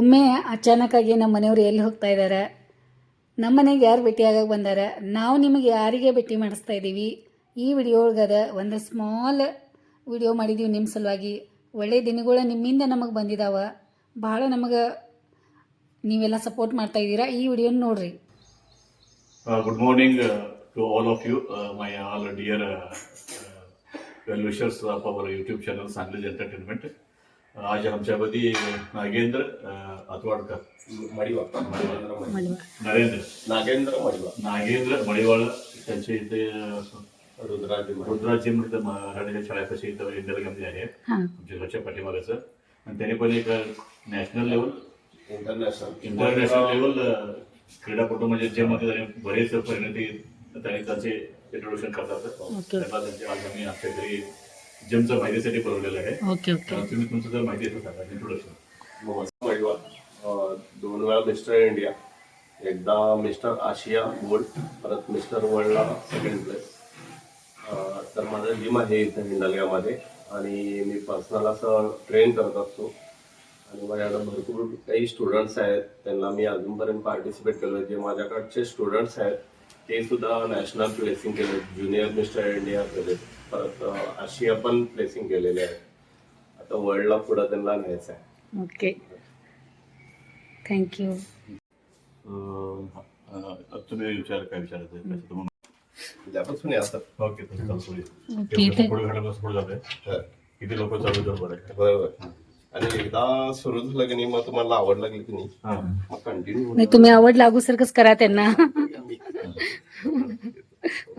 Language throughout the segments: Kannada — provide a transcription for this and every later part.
ಒಮ್ಮೆ ಅಚಾನಕ್ಕಾಗಿ ನಮ್ಮ ಮನೆಯವರು ಎಲ್ಲಿ ಹೋಗ್ತಾ ಇದ್ದಾರೆ ನಮ್ಮ ಮನೆಗೆ ಯಾರು ಭೇಟಿಯಾಗಕ್ಕೆ ಬಂದಾರ? ನಾವು ನಿಮಗೆ ಯಾರಿಗೆ ಭೇಟಿ ಮಾಡಿಸ್ತಾ ಇದ್ದೀವಿ? ಈ ವಿಡಿಯೋ ಒಳಗದ ಒಂದು ಸ್ಮಾಲ್ ವಿಡಿಯೋ ಮಾಡಿದ್ದೀವಿ ನಿಮ್ಮ ಸಲುವಾಗಿ. ಒಳ್ಳೆಯ ದಿನಗಳು ನಿಮ್ಮಿಂದ ನಮಗೆ ಬಂದಿದ್ದಾವೆ ಭಾಳ ನಮಗೆ ನೀವೆಲ್ಲ ಸಪೋರ್ಟ್ ಮಾಡ್ತಾ ಇದ್ದೀರಾ ಈ ವಿಡಿಯೋನ ನೋಡ್ರಿ. Good morning to all of you my all dear my, all dear our YouTube channel wishers of आज आमच्यामध्ये नागेंद्र अतवाडकर मडिवा. नरेंद्र नागेंद्र. मडिवा. नागेंद्र मळीवाळ त्यांचे इथे रुद्राज रुद्राजी मृत मराठीच्या इथं इंदरगामध्ये आहे. आमच्या घरच्या पाठीमागाचं. आणि त्याने पण एक national level international international level क्रीडापटू म्हणजे ज्यामध्ये त्यांनी बरेच परिणती त्यांनी त्यांचे इंट्रोडक्शन करतात. त्याला त्यांचे आज आम्ही आमच्या घरी जिमचं माहितीसाठी बोलवलेलं आहे. Okay okay. तर तुम्ही तुमचं जर माहिती येतं सांगा इंट्रोडक्शन मोहम्मद मडिवा अं, दोन वेळा मिस्टर इंडिया एकदा मिस्टर आशिया गोल्ड परत मिस्टर वर्ल्डला सेकंड प्लेस तर माझं जिम आहे इथं हिंडलगामध्ये आणि मी पर्सनल असं ट्रेन करत असतो. आणि माझ्याकडे भरपूर काही स्टुडंट्स आहेत त्यांना मी अजूनपर्यंत पार्टिसिपेट केलं. जे माझ्याकडचे स्टुडंट्स आहेत ते सुद्धा नॅशनल प्लेसिंग केले. ज्युनियर मिस्टर इंडिया केले. परत आशिया पण प्लेसिंग केलेले आहेत आता वर्ल्डला पुढं त्यांना न्यायचं आहे. ओके. थँक्यू तुम्ही विचार काय विचारायचं या सर. ओके पुढे. जाते किती लोक चालू आहे बरोबर आणि एकदा सुरू झालं की नाही मग तुम्हाला आवड लागली की नाही? हां. मग कंटिन्यू नाही तुम्ही आवड लागू सारखंच करा त्यांना.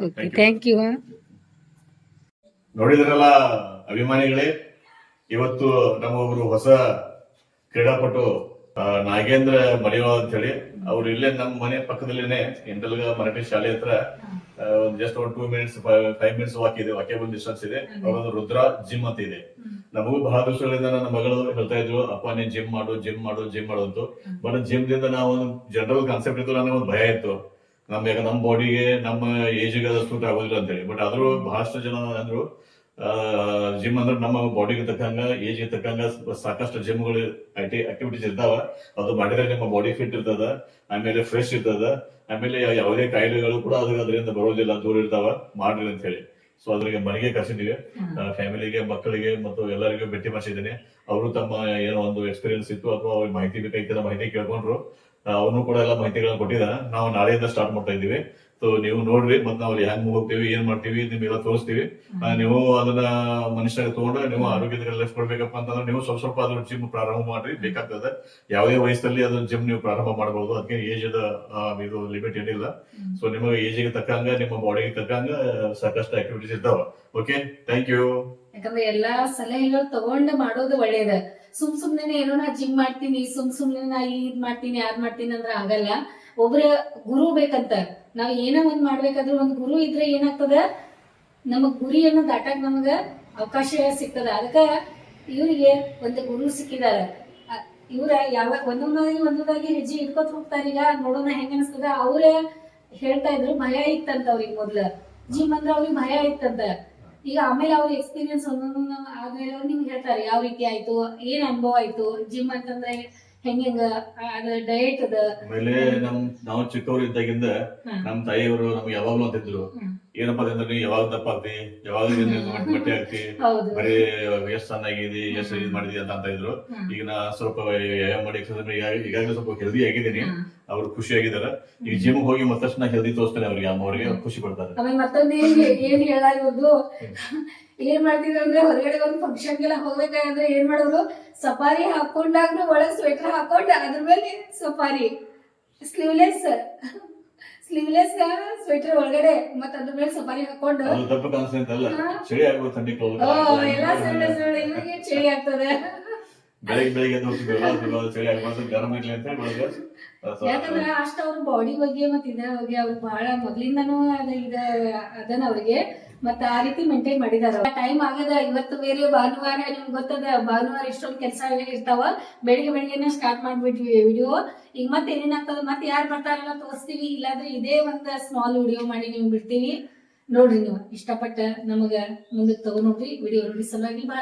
ಓಕೆ ಥ್ಯಾಂಕ್ ಯು ನೋಡಿದ್ರಲ್ಲ ಅಭಿಮಾನಿಗಳೇ ಇವತ್ತು ನಮ್ಮ ಒಬ್ರು ಹೊಸ ಕ್ರೀಡಾಪಟು ಆ, ನಾಗೇಂದ್ರ ಮಡಿವಾಳ ಅಂತ ಹೇಳಿ ಅವ್ರು ಇಲ್ಲೇ ನಮ್ಮ ಮನೆ ಪಕ್ಕದಲ್ಲೇನೆ ಇಂಟಲ್ಗ ಮರಾಠಿ ಶಾಲೆ ಹತ್ರ ಜಸ್ಟ್ ಒಂದು two minutes five minutes walk ಇದೆ ವಾಕೇಬಲ್ ಡಿಸ್ಟೆನ್ಸ್ ಇದೆ. ಅವರೊಂದು ರುದ್ರ ಜಿಮ್ ಅಂತ ಇದೆ. ನಮಗೂ ಬಹಳ ದಿವಸಗಳಿಂದ ನನ್ನ ಮಗಳು ಹೇಳ್ತಾ ಇದ್ರು ಅಪ್ಪ ನೀನ್ ಜಿಮ್ ಮಾಡು ಜಿಮ್ ಮಾಡು ಜಿಮ್ ಮಾಡು ಅಂತ. ಬಟ್ ಜಿಮ್ ದಿಂದ ನಾವು ಒಂದು ಜನರಲ್ ಕಾನ್ಸೆಪ್ಟ್ ಇತ್ತು ನನಗೆ ಒಂದು ಭಯ ಇತ್ತು. ನಮ್ ಯಾಕ ನಮ್ಮ ಬಾಡಿಗೆ ನಮ್ಮ ಏಜ್ಗೆ ಅದು ಸೂಟ್ ಆಗೋದಿಲ್ಲ ಅಂತೇಳಿ. ಬಟ್ ಆದರೂ ಬಹಳಷ್ಟು ಜನ ಅಂದ್ರು ಜಿಮ್ ಅಂದ್ರೆ ನಮ್ಮ ಬಾಡಿಗೆ ತಕ್ಕಂಗ ಏಜ್ಗೆ ತಕ್ಕಂಗ ಸಾಕಷ್ಟು ಜಿಮ್ಗಳು ಆಕ್ಟಿವಿಟೀಸ್ ಇರ್ತಾವ. ಅದು ಮಾಡಿದ್ರೆ ನಿಮ್ಮ ಬಾಡಿ ಫಿಟ್ ಇರ್ತದ ಆಮೇಲೆ ಫ್ರೆಶ್ ಇರ್ತದ. ಆಮೇಲೆ ಯಾವುದೇ ಕಾಯಿಲೆಗಳು ಕೂಡ ಅದ್ರ ಅದರಿಂದ ಬರೋದಿಲ್ಲ ದೂರ ಇರ್ತಾವ. ಮಾಡ್ರಿ ಅಂತ ಹೇಳಿ. ಸೊ ಅದ್ರಿಗೆ ಮನೆಗೆ ಕರ್ಸಿದೀವಿ. ಫ್ಯಾಮಿಲಿಗೆ ಮಕ್ಕಳಿಗೆ ಮತ್ತು ಎಲ್ಲರಿಗೂ ಭೇಟಿ ಮಾಡಿಸಿದ್ದೀನಿ. ಅವರು ತಮ್ಮ ಏನೋ ಒಂದು ಎಕ್ಸ್ಪೀರಿಯನ್ಸ್ ಇತ್ತು ಅಥವಾ ಅವ್ರಿಗೆ ಮಾಹಿತಿ ಬೇಕಾಗಿದ್ದ ಮಾಹಿತಿ ಕೇಳ್ಕೊಂಡ್ರು. ಅವನು ಕೂಡ ಎಲ್ಲ ಮಾಹಿತಿಗಳನ್ನ ಕೊಟ್ಟಿದ್ದಾರೆ ನಾವು ನಾಳೆಯಿಂದ ಸ್ಟಾರ್ಟ್ ಮಾಡ್ತಾ ಇದ್ದೀವಿ. ಸೊ ನೀವು ನೋಡ್ರಿ ಮತ್ತೆ ನಾವು ಹೆಂಗ್ ಹೋಗ್ತೀವಿ ಏನ್ ಮಾಡ್ತೀವಿ ನಿಮ್ಗೆಲ್ಲ ತೋರಿಸ್ತೀವಿ. ನೀವು ಅದನ್ನ ಮನುಷ್ಯರಿಗೆ ತಗೊಂಡ್ರೆ ನೀವು ಆರೋಗ್ಯದ ಲಕ್ಷ ಕೊಡ್ಬೇಕಪ್ಪ ಅಂತಂದ್ರೆ ನೀವು ಸ್ವಲ್ಪ ಸ್ವಲ್ಪ ಅದ್ರ ಜಿಮ್ ಪ್ರಾರಂಭ ಮಾಡ್ರಿ ಬೇಕಾಗ್ತದೆ. ಯಾವುದೇ ವಯಸ್ಸಲ್ಲಿ ಅದನ್ನ ಜಿಮ್ ನೀವು ಪ್ರಾರಂಭ ಮಾಡಬಹುದು ಅದಕ್ಕೆ ಏಜ್ ಇದು ಲಿಮಿಟ್ ಏನಿಲ್ಲ. ಸೊ ನಿಮಗೆ ಏಜಿಗೆ ತಕ್ಕಂಗ ನಿಮ್ಮ ಬಾಡಿಗೆ ತಕ್ಕಂಗ ಸಾಕಷ್ಟು ಆಕ್ಟಿವಿಟೀಸ್ ಇದ್ದಾವೆ ಓಕೆ ಥ್ಯಾಂಕ್ ಯು ಯಾಕಂದ್ರೆ ಎಲ್ಲಾ ಸಲಹೆಗಳು ತಗೊಂಡು ಮಾಡೋದು ಒಳ್ಳೇದ. ಸುಮ್ ಸುಮ್ನೆ ಏನೋ ನಾ ಜಿಮ್ ಮಾಡ್ತೀನಿ, ಸುಮ್ ಸುಮ್ನೆ ನಾ ಇದ್ ಮಾಡ್ತೀನಿ, ಅದ್ ಮಾಡ್ತೀನಿ ಅಂದ್ರೆ ಆಗಲ್ಲ. ಒಬ್ರ ಗುರು ಬೇಕಂತ. ನಾವ್ ಏನೋ ಒಂದ್ ಮಾಡ್ಬೇಕಾದ್ರೆ ಒಂದ್ ಗುರು ಇದ್ರೆ ಏನಾಗ್ತದ? ನಮಗ್ ಗುರಿಯನ್ನು ದಾಟಕ್ ನಮಗ ಅವಕಾಶ ಸಿಗ್ತದ. ಅದಕ್ಕ ಇವರಿಗೆ ಒಂದು ಗುರು ಸಿಕ್ಕಿದಾರ. ಇವ್ರ ಯಾವ ಒಂದೊಂದಾಗಿ ಒಂದೊಂದಾಗಿ ಹೆಜ್ಜೆ ಇಟ್ಕೊತ ಹೋಗ್ತಾರ. ಈಗ ನೋಡೋಣ ಹೆಂಗ ಅನಿಸ್ತದ? ಅವ್ರ ಹೇಳ್ತಾ ಇದ್ರು, ಭಯ ಇತ್ತಂತ ಅವ್ರಿಗೆ ಮೊದ್ಲ. ಜಿಮ್ ಅಂದ್ರ ಅವ್ರಿಗೆ ಭಯ ಇತ್ತಂತ. ಈಗ ಆಮೇಲೆ ಅವ್ರ ಎಕ್ಸ್ಪೀರಿಯನ್ಸ್ ಒಂದೊಂದು ಆದ್ಮೇಲೆ ಅವ್ರು ನಿಮ್ಗೆ ಹೇಳ್ತಾರೆ, ಯಾವ ರೀತಿ ಆಯ್ತು, ಏನ್ ಅನುಭವ ಆಯ್ತು ಜಿಮ್ ಅಂತಂದ್ರೆ ಹೆಂಗ ಅದ ಡಯಟ್ ಅದ? ಆಮೇಲೆ ನಮ್ ನಾವು ಚಿಕ್ಕವ್ರು ಇದ್ದಾಗಿಂದ. ನಮ್ ತಾಯಿಯವರು ನಮ್ಗೆ ಯಾವಾಗ್ಲೂ ಅಂತಿದ್ರು. ಏನಪ್ಪಾ ಅಂದ್ರೆ ನೀವು ಯಾವಾಗ ದಪ್ಪ ಆಗ್ತಿ ಯಾವಾಗ ಮಟ್ಟಿ ಹಾಕ್ತಿ? ಆಗ್ತಿ ಬರೀ ಎಷ್ಟ್ ಚೆನ್ನಾಗಿದೆ ಎಷ್ಟ್ ಇದ್ ಮಾಡಿದಿ ಅಂತ ಅಂತ ಇದ್ರು. ಈಗ ನಾ ಸ್ವಲ್ಪ ವ್ಯಾಯಾಮ ಮಾಡಿ ಎಕ್ಸರ್ಸೈಸ್ ಈಗ- ಈಗಾಗಲೇ ಸ್ವಲ್ಪ ಹೆಲ್ದಿ ಆಗಿದ್ದೀನಿ. ಅವ್ರು ಖುಷಿ ಆಗಿದಾರ. ಈಗ ಜಿಮ್ ಹೋಗಿ ಮತ್ತಷ್ಟು ನಾ ಹೆಲ್ದಿ ತೋರಿಸ್ತೇನೆ ಅವ್ರಿಗೆ ಅಮ್ಮವ್ರಿಗೆ ಖುಷಿ ಪಡ್ತಾರೆ. ಮತ್ತೊಂದು ಏನ್ ಏನ್ ಹೇಳಾಗಿರೋದು? ಏನ್ ಮಾಡ್ತಿದ್ರು ಅಂದ್ರೆ ಹೊರಗಡೆ ಒಂದು ಫಂಕ್ಷನ್ಗೆಲ್ಲ ಹೋಗ್ಬೇಕಂದ್ರೆ ಏನ್ ಮಾಡೋರು? ಸಫಾರಿ ಹಾಕೊಂಡಾಗ್ಲೂ ಒಳಗೆ ಸ್ವೆಟರ್ ಹಾಕೊಂಡ್ ಅದ್ರ ಮೇಲೆ ಸಫಾರಿ. ಸ್ಲೀವ್ಲೆಸ್ ಸ್ಲೀವ್ಲೆಸ್ ಸ್ವೆಟರ್ ಒಳಗಡೆ ಮತ್ತ ಅದ್ರ ಮೇಲೆ ಸಫಾರಿ ಹಾಕೊಂಡು. ಎಲ್ಲ ಸುಳ್ಳು ಇವ್ರಿಗೆ ಚಳಿ ಆಗ್ತದೆ? ಬೆಳಿಗ್ಗೆ ಬೆಳಿಗ್ಗೆ ಎದ್ದು ಹೋಗ್ತಿದ್ವಿ ಎಲ್ಲ ಅದು ಚಳಿ ಆಗ್ಬಾರ್ದು ಗರಂ ಇರ್ಲಿ ಅಂತ ಹೇಳಿ ಬೆಳಗ್ಗೆ ಯಾಕಂದ್ರೆ ಅಷ್ಟ ಅವ್ರ ಬಾಡಿ ಬಗ್ಗೆ ಮತ್ತೆ ಇದ್ರ ಬಗ್ಗೆ ಅವ್ರಿಗೆ ಬಹಳ ಮೊದ್ಲಿಂದನೂ ಅದ ಇದ ಅದನ್ನ ಅವ್ರಿಗೆ ಮತ್ತ ಆ ರೀತಿ ಮೇಂಟೈನ್ ಮಾಡಿದಾರ. ಟೈಮ್ ಆಗದ ಇವತ್ತು ಬೇರೆ ಭಾನುವಾರ ನಿಮ್ಗೆ ಗೊತ್ತದ ಭಾನುವಾರ ಎಷ್ಟೊಂದು ಕೆಲಸ ಇರ್ತಾವ. ಬೆಳಿಗ್ಗೆ ಬೆಳಿಗ್ಗೆನೆ ಸ್ಟಾರ್ಟ್ ಮಾಡ್ಬಿಟ್ವಿ ವಿಡಿಯೋ ಈಗ ಮತ್ತೆ ಏನೇನಾಗ್ತದ ಮತ್ತೆ ಯಾರು ಬರ್ತಾರಲ್ಲ ತೋರಿಸ್ತೀವಿ ಇಲ್ಲಾಂದ್ರೆ ಇದೇ ಒಂದ್ ಸ್ಮಾಲ್ ವಿಡಿಯೋ ಮಾಡಿ ನೀವು ಬಿಡ್ತೀವಿ. ನೋಡ್ರಿ ನೀವು ಇಷ್ಟಪಟ್ಟ ನಮಗ ಮುಂದಕ್ಕೆ ತಗೋ ಹೋಗ್ರಿ ವಿಡಿಯೋ ನೋಡಿ ಸಲುವಾಗಿ ಬಹಳ